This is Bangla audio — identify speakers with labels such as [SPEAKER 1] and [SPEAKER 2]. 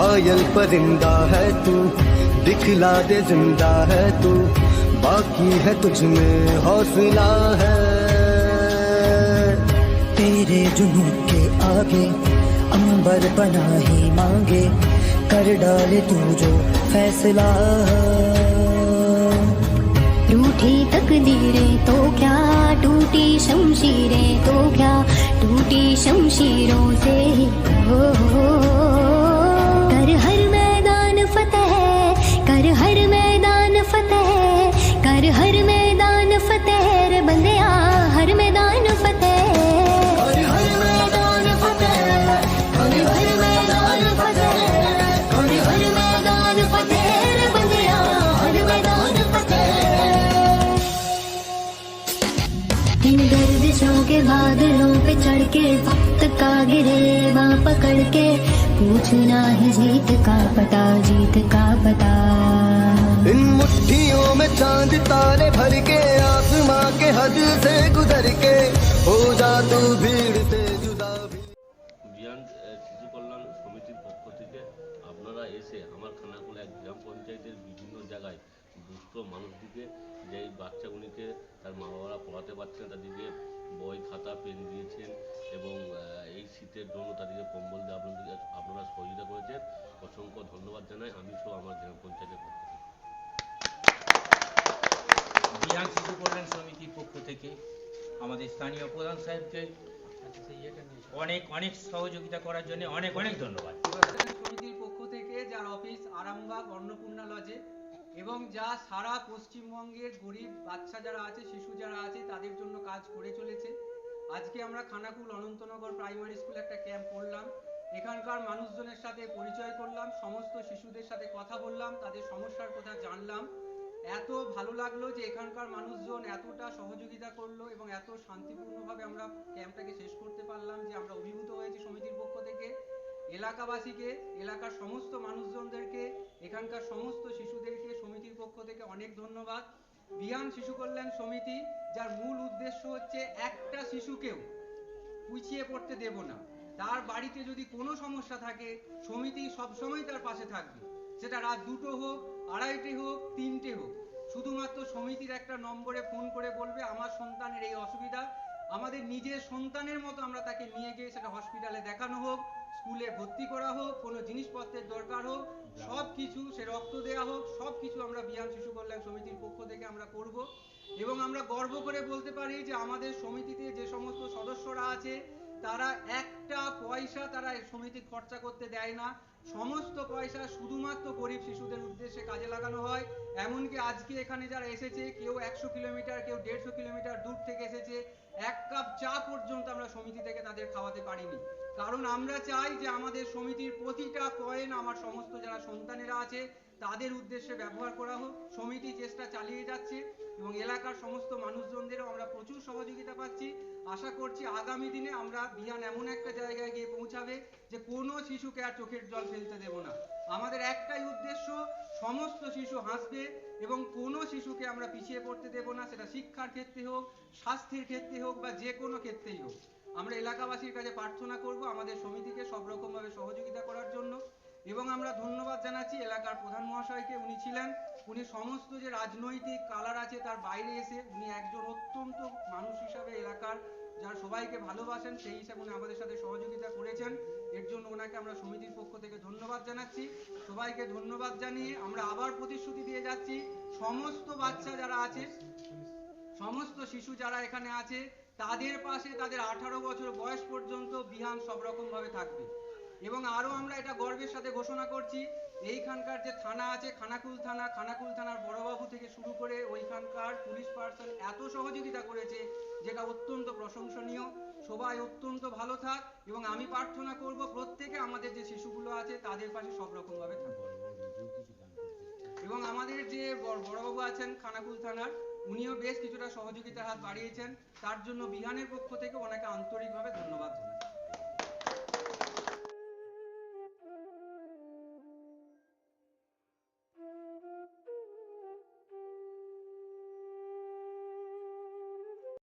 [SPEAKER 1] घायल परिंदा है तू दिखला दे ज़िंदा है तू बाकी है तुझ में हौसला है।
[SPEAKER 2] तेरे जुनू के आगे अंबर बना ही मांगे कर डाले तू जो फैसला
[SPEAKER 3] रूठी तकदीरें तो क्या टूटी शमशीरें तो क्या टूटी शमशीरों से के वक्त का गिरे वहाँ पकड़ के पूछना है जीत का पता जीत का पता
[SPEAKER 1] इन मुट्ठियों में चांद तारे भर के आसमां के हद से गुजर के हो जा तू भीड़ से जुदा भी
[SPEAKER 4] বিয়ান আহ, শিশু কল্যাণ সমিতির পক্ষ থেকে আপনারা এসে আমার খানাকুল এক গ্রাম পঞ্চায়েতের বিভিন্ন জায়গায় দুস্থ মানুষদিকে যে এই বাচ্চাগুলিকে তার মা বাবারা পড়াতে পারছেন না, তাদেরকে বই খাতা পেন দিয়েছেন এবং এই শীতের জন্য তাদেরকে কম্বল দিয়ে আপনাদেরকে আপনারা সহযোগিতা করেছেন। অসংখ্য ধন্যবাদ জানাই। আমি সহ আমার গ্রাম পঞ্চায়েতের পক্ষ থেকে।
[SPEAKER 5] বিহান শিশু কল্যাণ সমিতির পক্ষ থেকে? আমাদের স্থানীয় প্রধান সাহেবকে অনেক অনেক সহযোগিতা করার জন্য অনেক অনেক ধন্যবাদ।
[SPEAKER 6] সমিতির পক্ষ থেকে যার অফিস আরামবাগ অন্নপূর্ণা লজে এবং যা সারা পশ্চিমবঙ্গের গরিব বাচ্চা যারা আছে, শিশু যারা আছে, তাদের জন্য কাজ করে চলেছে। আজকে আমরা খানাকুল অনন্তনগর প্রাইমারি স্কুলে একটা ক্যাম্প করলাম। এখানকার মানুষজনের সাথে পরিচয় করলাম, সমস্ত শিশুদের সাথে কথা বললাম, তাদের সমস্যার কথা জানলাম। এত ভালো লাগল যে এখানকার মানুষজন এতটা সহযোগিতা করল এবং এত শান্তিপূর্ণভাবে আমরা ক্যাম্পটাকে শেষ করতে পারলাম যে আমরা অভিভূত হয়েছি সমিতির পক্ষ থেকে। এলাকাবাসীকে, এলাকার সমস্ত মানুষজনদেরকে, এখানকার সমস্ত শিশুদেরকে, সমিতির পক্ষ থেকে অনেক ধন্যবাদ। বিহান শিশু কল্যাণ সমিতি, যার মূল উদ্দেশ্য হচ্ছে একটা শিশুকেও পিছিয়ে পড়তে দেব না। তার বাড়িতে যদি কোনো সমস্যা থাকে, সমিতি সবসময় তার পাশে থাকবে। সেটা রাত দুটো হোক, আড়াইটে হোক, তিনটে হোক। শুধুমাত্র সমিতির একটা নম্বরে ফোন করে বলবে, আমার সন্তানের এই অসুবিধা। আমাদের নিজের সন্তানের মতো আমরা তাকে নিয়ে গিয়ে সেটা হসপিটালে দেখানো হোক। স্কুলে ভর্তি করা হোক, কোনো জিনিসপত্রের দরকার হোক সব কিছু সে রক্ত দেওয়া হোক সব কিছু আমরা বিহান শিশু কল্যাণ সমিতির পক্ষ থেকে আমরা করব। এবং আমরা গর্ব করে বলতে পারি যে আমাদের সমিতিতে যে সমস্ত সদস্যরা আছে তারা একটা পয়সা তারা সমিতি খরচা করতে দেয় না। সমস্ত পয়সা শুধুমাত্র গরিব শিশুদের উদ্দেশ্যে কাজে লাগানো হয়। এমনকি আজকে এখানে যারা এসেছে, কেউ একশো কিলোমিটার, কেউ দেড়শো কিলোমিটার দূর থেকে এসেছে, এক কাপ চা পর্যন্ত আমরা সমিতি থেকে তাদের খাওয়াতে পারিনি। কারণ আমরা চাই যে আমাদের সমিতির প্রতিটা কয়েন আমার সমস্ত যারা সন্তানেরা আছে তাদের উদ্দেশ্যে ব্যবহার করা হোক। সমিতি চেষ্টা চালিয়ে যাচ্ছে এবং এলাকার সমস্ত মানুষজনদেরও আমরা প্রচুর সহযোগিতা পাচ্ছি। আশা করছি আগামী দিনে আমরা বিহান এমন একটা জায়গায় গিয়ে পৌঁছাবে যে কোনো শিশুকে আর চোখের জল ফেলতে দেব না। আমাদের একটাই উদ্দেশ্য, সমস্ত শিশু হাসবে এবং কোনো শিশুকে আমরা পিছিয়ে পড়তে দেব না। সেটা শিক্ষার ক্ষেত্রে হোক, স্বাস্থ্যের ক্ষেত্রে হোক বা যে কোনো ক্ষেত্রেই হোক। আমরা এলাকাবাসীর কাছে প্রার্থনা করব আমাদের সমিতিকে সব রকমভাবে সহযোগিতা করার জন্য। এবং আমরা ধন্যবাদ জানাচ্ছি এলাকার প্রধান মহাশয়কে, উনি ছিলেন। উনি সমস্ত যে রাজনৈতিক কালার আছে তার বাইরে এসে উনি একজন অত্যন্ত মানুষ হিসাবে এলাকার, যার সবাইকে ভালোবাসেন, সেই হিসাবে উনি আমাদের সাথে সহযোগিতা করেছেন। এর জন্য ওনাকে আমরা সমিতির পক্ষ থেকে ধন্যবাদ জানাচ্ছি। সবাইকে ধন্যবাদ জানিয়ে আমরা আবার প্রতিশ্রুতি দিয়ে যাচ্ছি। সমস্ত বাচ্চা যারা আছে, সমস্ত শিশু যারা এখানে আছে, তাদের পাশে তাদের আঠারো বছর বয়স পর্যন্ত বিহান সব রকম ভাবে থাকবে। এবং আরও আমরা এটা গর্বের সাথে ঘোষণা করছি, এইখানকার যে থানা আছে, খানাকুল থানা, খানাকুল থানার বড়বাবু থেকে শুরু করে ওইখানকার পুলিশ পার্সন এত সহযোগিতা করেছে, যেটা অত্যন্ত প্রশংসনীয়। সবাই অত্যন্ত ভালো থাক, এবং আমি প্রার্থনা করব প্রত্যেকে আমাদের যে শিশুগুলো আছে, তাদের পাশে সব রকমভাবে থাকবে এবং আমাদের যে বড়- বড়বাবু আছেন খানাকুল থানার, উনিও বেশ কিছুটা সহযোগিতার হাত বাড়িয়েছেন। তার জন্য বিহানের পক্ষ থেকে ওনাকে আন্তরিকভাবে ধন্যবাদ জানাই